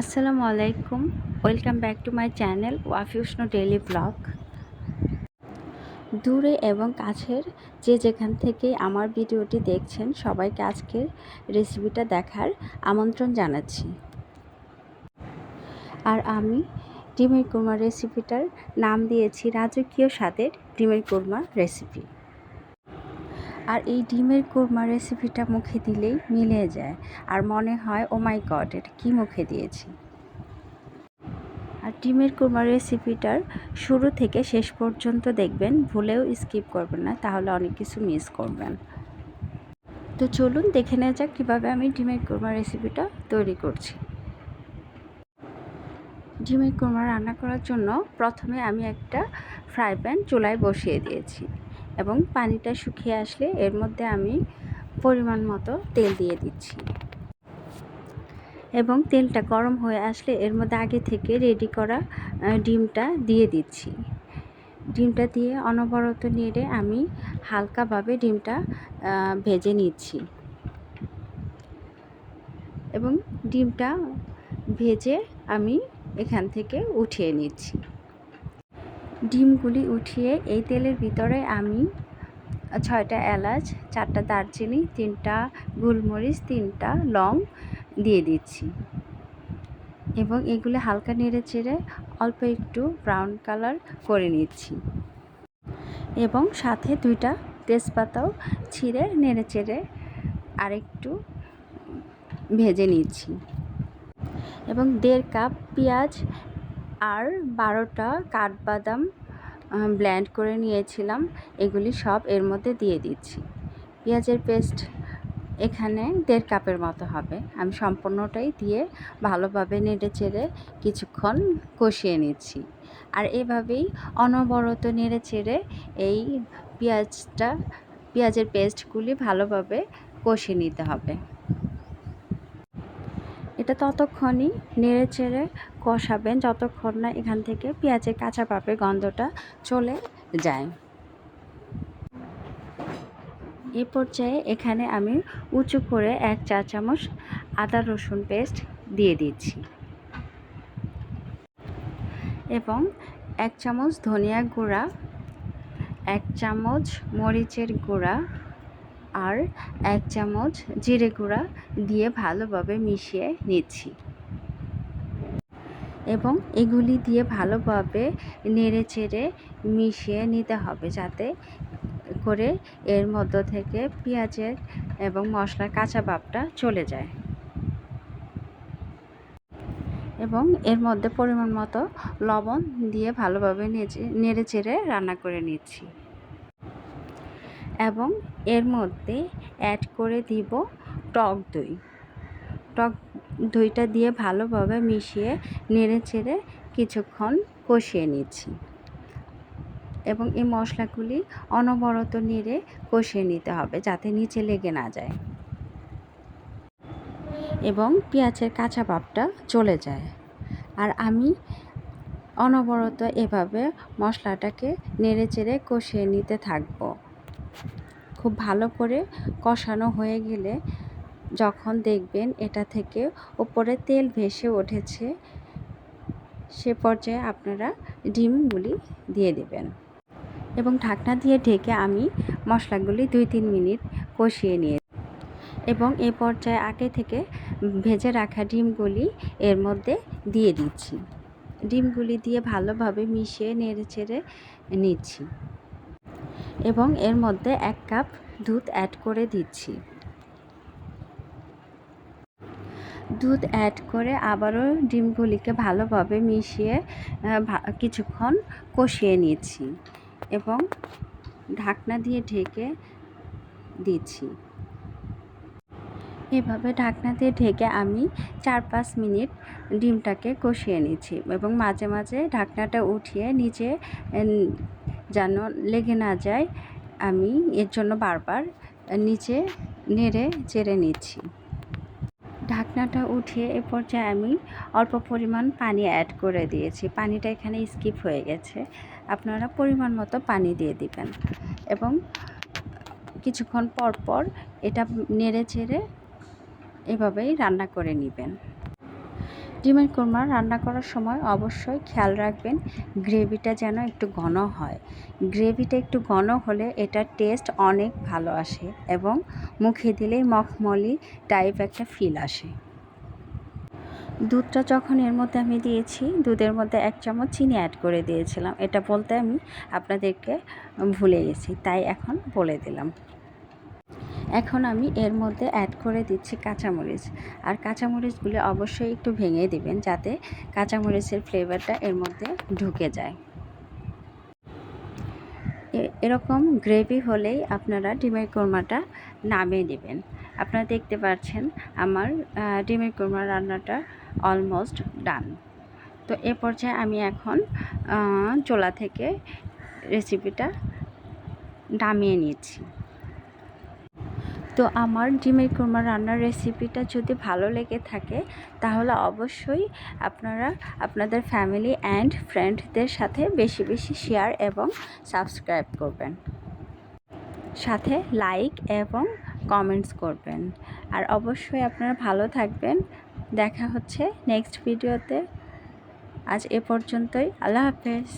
আসসালামু আলাইকুম। Welcome back to my channel ওয়াফিউষ্ণ daily blog দূরে এবং কাছের যে যেখান থেকে আমার ভিডিওটি দেখছেন, সবাইকে আজকের রেসিপিটা দেখার আমন্ত্রণ জানাচ্ছি। আর আমি ডিমের কোরমা রেসিপিটার নাম দিয়েছি, রাজকীয় স্বাদের ডিমের কোরমা রেসিপি আর এই ডিমের কোরমা রেসিপিটা মুখে দিলেই মিলে যায়। আর মনে হয় ও মাই গড এটা কী মুখে দিয়েছি? আর ডিমের কোরমা রেসিপিটার শুরু থেকে শেষ পর্যন্ত দেখবেন, ভুলেও স্কিপ করবেন না, তাহলে অনেক কিছু মিস করবেন। তো চলুন দেখে নেওয়া যাক কীভাবে আমি ডিমের কোরমা রেসিপিটা তৈরি করছি। ডিমের কোরমা রান্না করার জন্য প্রথমে আমি একটা ফ্রাই প্যান চুলায় বসিয়ে দিয়েছি। এবং পানিটা শুকিয়ে আসলে এর মধ্যে আমি পরিমাণ মতো তেল দিয়ে দিচ্ছি। এবং তেলটা গরম হয়ে আসলে এর মধ্যে আগে থেকে রেডি করা ডিমটা দিয়ে দিচ্ছি। ডিমটা দিয়ে অনবরত নেড়ে আমি হালকাভাবে ডিমটা ভেজে নিচ্ছি। এবং ডিমটা ভেজে আমি এখান থেকে উঠিয়ে নিচ্ছি। ডিমগুলি উঠিয়ে এই তেলের ভিতরে আমি ছয়টা এলাচ, চারটা দারচিনি, তিনটা গোলমরিচ, তিনটা লং দিয়ে দিচ্ছি। এবং এগুলো হালকা নেড়ে চেড়ে অল্প একটু ব্রাউন কালার করে নিচ্ছি। এবং সাথে দুইটা তেজপাতাও ছিঁড়ে নেড়ে চেড়ে আরেকটু ভেজে নিচ্ছি। এবং দেড় কাপ পেঁয়াজ আর বারোটা কাঠবাদাম ব্ল্যান্ড করে নিয়েছিলাম। এগুলি সব এর মধ্যে দিয়ে দিচ্ছি। পেঁয়াজের পেস্ট এখানে দেড় কাপের মতো হবে। আমি সম্পূর্ণটাই দিয়ে ভালোভাবে নেড়ে চেড়ে কিছুক্ষণ কষিয়ে নিচ্ছি। আর এভাবেই অনবরত নেড়ে চেড়ে এই পেঁয়াজটা, পেঁয়াজের পেস্টগুলি ভালোভাবে কষিয়ে নিতে হবে। এটা ততক্ষণই নেড়ে চেড়ে কষাবেন যতক্ষণ না এখান থেকে পেঁয়াজের কাঁচা পাপের গন্ধটা চলে যায়। এ পর্যায়ে এখানে আমি উঁচু করে এক চা চামচ আদা রসুন পেস্ট দিয়ে দিচ্ছি। এবং এক চামচ ধনিয়া গুঁড়া, এক চামচ মরিচের গুঁড়া আর এক চামচ জিরে গুঁড়া দিয়ে ভালোভাবে মিশিয়ে নিচ্ছি। এবং এগুলি দিয়ে ভালোভাবে নেড়ে চেড়ে মিশিয়ে নিতে হবে যাতে করে এর মধ্য থেকে পেঁয়াজের এবং মশলার কাঁচা ভাবটা চলে যায়। এবং এর মধ্যে পরিমাণ মতো লবণ দিয়ে ভালোভাবে নেড়ে চেড়ে রান্না করে নিচ্ছি। এবং এর মধ্যে অ্যাড করে দিব টক দই। টক দইটা দিয়ে ভালোভাবে মিশিয়ে নেড়ে চেড়ে কিছুক্ষণ কষিয়ে নিচ্ছি। এবং এই মশলাগুলি অনবরত নেড়ে কষিয়ে নিতে হবে যাতে নিচে লেগে না যায়। এবং পেঁয়াজের কাঁচা ভাবটা চলে যায়। আর আমি অনবরত এভাবে মশলাটাকে নেড়ে চেড়ে কষিয়ে নিতে থাকব। খুব ভালো করে কষানো হয়ে গেলে যখন দেখবেন এটা থেকে ওপরে তেল ভেসে উঠেছে, সে পর্যায়ে আপনারা ডিমগুলি দিয়ে দেবেন। এবং ঢাকনা দিয়ে ঢেকে আমি মশলাগুলি দুই তিন মিনিট কষিয়ে নিয়ে এবং এ পর্যায়ে আগে থেকে ভেজে রাখা ডিমগুলি এর মধ্যে দিয়ে দিচ্ছি। ডিমগুলি দিয়ে ভালোভাবে মিশিয়ে নেড়ে চেড়ে নিচ্ছি। এবং এর মধ্যে এক কাপ দুধ অ্যাড করে দিচ্ছি। দুধ অ্যাড করে আবারও ডিমগুলিকে ভালোভাবে মিশিয়ে কিছুক্ষণ কষিয়ে নিচ্ছি এবং ঢাকনা দিয়ে ঢেকে দিচ্ছি। এভাবে ঢাকনা দিয়ে ঢেকে আমি চার পাঁচ মিনিট ডিমটাকে কষিয়ে নিচ্ছি এবং মাঝে মাঝে ঢাকনাটা উঠিয়ে নিচে যেন লেগে না যায়, আমি এর জন্য বারবার নিচে নেড়ে চেড়ে নিচ্ছি। ঢাকনাটা উঠিয়ে এ পর্যায়ে আমি অল্প পরিমাণ পানি অ্যাড করে দিয়েছি। পানিটা এখানে স্কিপ হয়ে গেছে। আপনারা পরিমাণ মতো পানি দিয়ে দিবেন এবং কিছুক্ষণ পর পর এটা নেড়ে চেড়ে এভাবেই রান্না করে নেবেন। ডিমের কোরমা রান্না করার সময় অবশ্যই খেয়াল রাখবেন, গ্রেভিটা যেন একটু ঘন হয়। গ্রেভিটা একটু ঘন হলে এটার টেস্ট অনেক ভালো আসে এবং মুখে দিলেই মখমলি টাইপ একটা ফিল আসে। দুধটা যখন এর মধ্যে আমি দিয়েছি, দুধের মধ্যে এক চামচ চিনি অ্যাড করে দিয়েছিলাম। এটা বলতে আমি আপনাদেরকে ভুলে গেছি, তাই এখন বলে দিলাম। এখন আমি এর মধ্যে অ্যাড করে দিচ্ছি কাঁচামরিচ। আর কাঁচামরিচগুলি অবশ্যই একটু ভেঙে দিবেন যাতে কাঁচামরিচের ফ্লেভারটা এর মধ্যে ঢুকে যায়। এরকম গ্রেভি হলেই আপনারা ডিমের কোরমাটা নামিয়ে নেবেন আপনারা দেখতে পাচ্ছেন আমার ডিমের কোরমা রান্নাটা অলমোস্ট ডান তো এ পর্যায়ে আমি এখন চোলা থেকে রেসিপিটা নামিয়ে নিয়েছি তো আমার ডিমের কোরমা রান্নার রেসিপিটা যদি ভালো লেগে থাকে, তাহলে অবশ্যই আপনারা আপনাদের ফ্যামিলি অ্যান্ড ফ্রেন্ডদের সাথে বেশি বেশি শেয়ার এবং সাবস্ক্রাইব করবেন। সাথে লাইক এবং কমেন্টস করবেন। আর অবশ্যই আপনারা ভালো থাকবেন। দেখা হচ্ছে নেক্সট ভিডিওতে আজ এ পর্যন্তই। আল্লাহ হাফেজ।